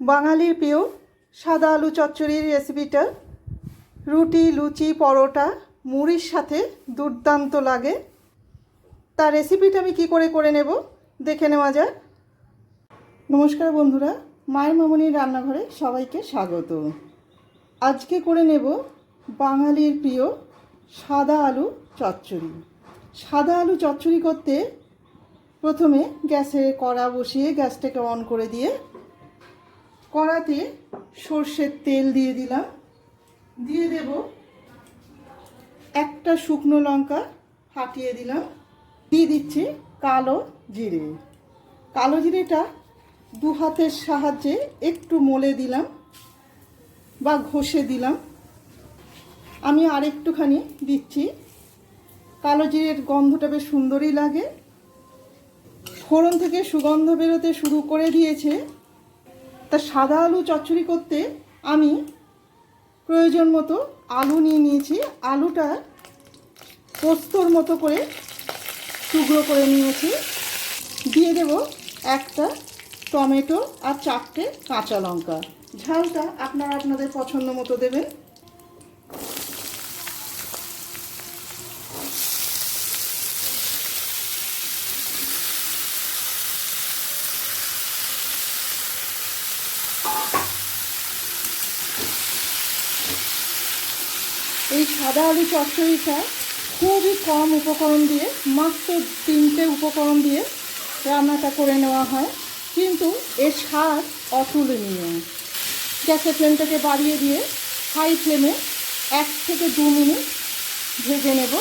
বাঙালির প্রিয় সাদা আলু চচ্চড়ির রেসিপিটা। রুটি, লুচি, পরোটা, মুড়ির সাথে দুর্দান্ত লাগে। তার রেসিপিটা আমি কি করে করে নেব দেখে নেওয়া যাক। নমস্কার বন্ধুরা, মায়ের মামনির রান্নাঘরে সবাইকে স্বাগত। আজকে করে নেব বাঙালির প্রিয় সাদা আলু চচ্চড়ি। সাদা আলু চচ্চড়ি করতে প্রথমে গ্যাসে কড়া বসিয়ে গ্যাসটাকে অন করে দিয়ে কড়াতে সর্ষের তেল দিয়ে দিলাম। দিয়ে দেব একটা শুকনো লঙ্কা ফাটিয়ে দিলাম। দিয়ে দিচ্ছি কালো জিরে। কালো জিরেটা দু হাতের সাহায্যে একটু মলে দিলাম বা ঘষে দিলাম। আমি আর একটুখানি দিচ্ছি। কালো জিরের গন্ধটা বেশ সুন্দরই লাগে। ফোড়ন থেকে সুগন্ধ বেরোতে শুরু করে দিয়েছে। তা সাদা আলু চচ্চড়ি করতে আমি প্রয়োজন মতো আলু নিয়ে নিয়েছি। আলুটা পোস্তর মতো করে টুকরো করে নিয়েছি। দিয়ে দেব একটা টমেটো আর চারটে কাঁচা লঙ্কা। ঝালটা আপনারা আপনাদের পছন্দ মতো দেবেন। এই সাদা আলু চচ্চড়িটা খুবই কম উপকরণ দিয়ে, মাত্র তিনটে উপকরণ দিয়ে রান্নাটা করে নেওয়া হয়। কিন্তু এর স্বাদ অতুলনীয়। গ্যাসের ফ্লেমটাকে বাড়িয়ে দিয়ে হাই ফ্লেমে এক থেকে দু মিনিট ভেজে নেব।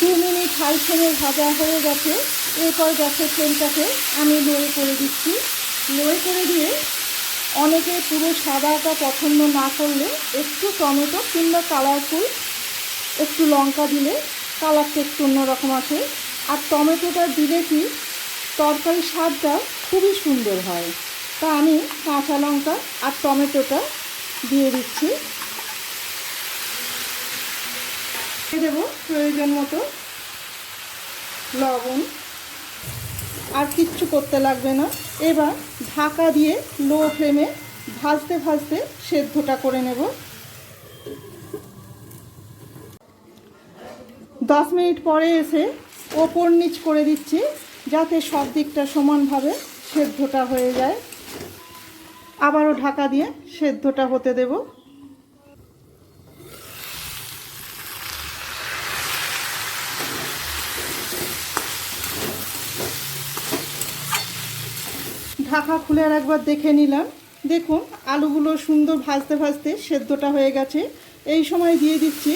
দু মিনিট হাই ফ্লেমে ভাজা হয়ে গেছে। এরপর গ্যাসের ফ্লেমটাকে আমি লোয়ে করে দিচ্ছি। লোয়ে করে দিয়ে অনেকে পুরো সাদাটা পছন্দ না করলে একটু টমেটো কিংবা কালারফুল, একটু লঙ্কা দিলে কালারটা একটু অন্যরকম আসে। আর টমেটোটা দিলে কি তরকারির স্বাদটা খুবই সুন্দর হয়। তা আমি কাঁচা লঙ্কা আর টমেটোটা দিয়ে দিচ্ছি। দেবো প্রয়োজন মতো লবণ। আর কিচ্ছু করতে লাগবে না। এবার ঢাকা দিয়ে লো ফ্লেমে ভাজতে ভাজতে সেদ্ধটা করে নেব। দশ মিনিট পরে এসে ওপর নিচ করে দিচ্ছি, যাতে সব দিকটা সমানভাবে সেদ্ধটা হয়ে যায়। আবারও ঢাকা দিয়ে সেদ্ধটা হতে দেবো। ঢাকা খুলে আর একবার দেখে নিলাম। দেখুন, আলুগুলো সুন্দর ভাজতে ভাজতে সেদ্ধটা হয়ে গেছে। এই সময় দিয়ে দিচ্ছি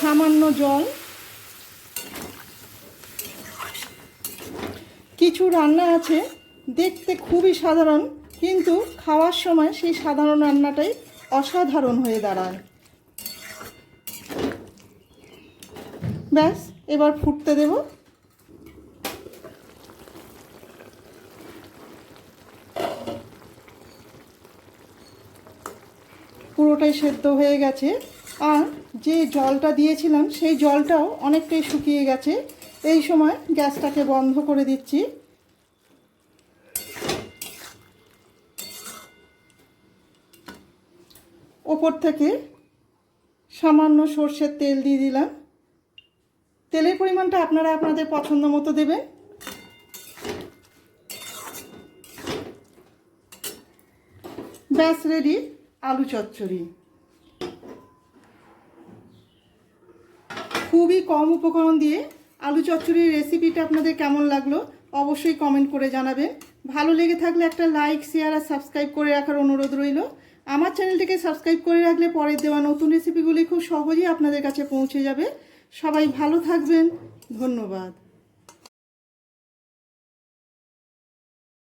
সামান্য জল। কিছু রান্না আছে, দেখতে খুবই সাধারণ, কিন্তু খাওয়ার সময় সেই সাধারণ রান্নাটাই অসাধারণ হয়ে দাঁড়ায়। ব্যাস, এবার ফুটতে দেবো। পুরোটাই সেদ্ধ হয়ে গেছে। আর যে জলটা দিয়েছিলাম, সেই জলটাও অনেকটাই শুকিয়ে গেছে। এই সময় গ্যাসটাকে বন্ধ করে দিচ্ছি। ওপর থেকে সামান্য সর্ষের তেল দিয়ে দিলাম। তেলের পরিমাণটা আপনারা আপনাদের পছন্দ মতো দেবেন। ব্যাস রেডি আলু চচ্চড়ি। খুবই কম উপকরণ দিয়ে আলু চচ্চড়ির রেসিপিটা আপনাদের কেমন লাগল অবশ্যই কমেন্ট করে জানাবেন। ভালো লেগে থাকলে একটা লাইক, শেয়ার আর সাবস্ক্রাইব করে রাখার অনুরোধ রইল। আমার চ্যানেলটিকে সাবস্ক্রাইব করে রাখলে পরের দেওয়া নতুন রেসিপিগুলি খুব সহজেই আপনাদের কাছে পৌঁছে যাবে। সবাই ভালো থাকবেন। ধন্যবাদ।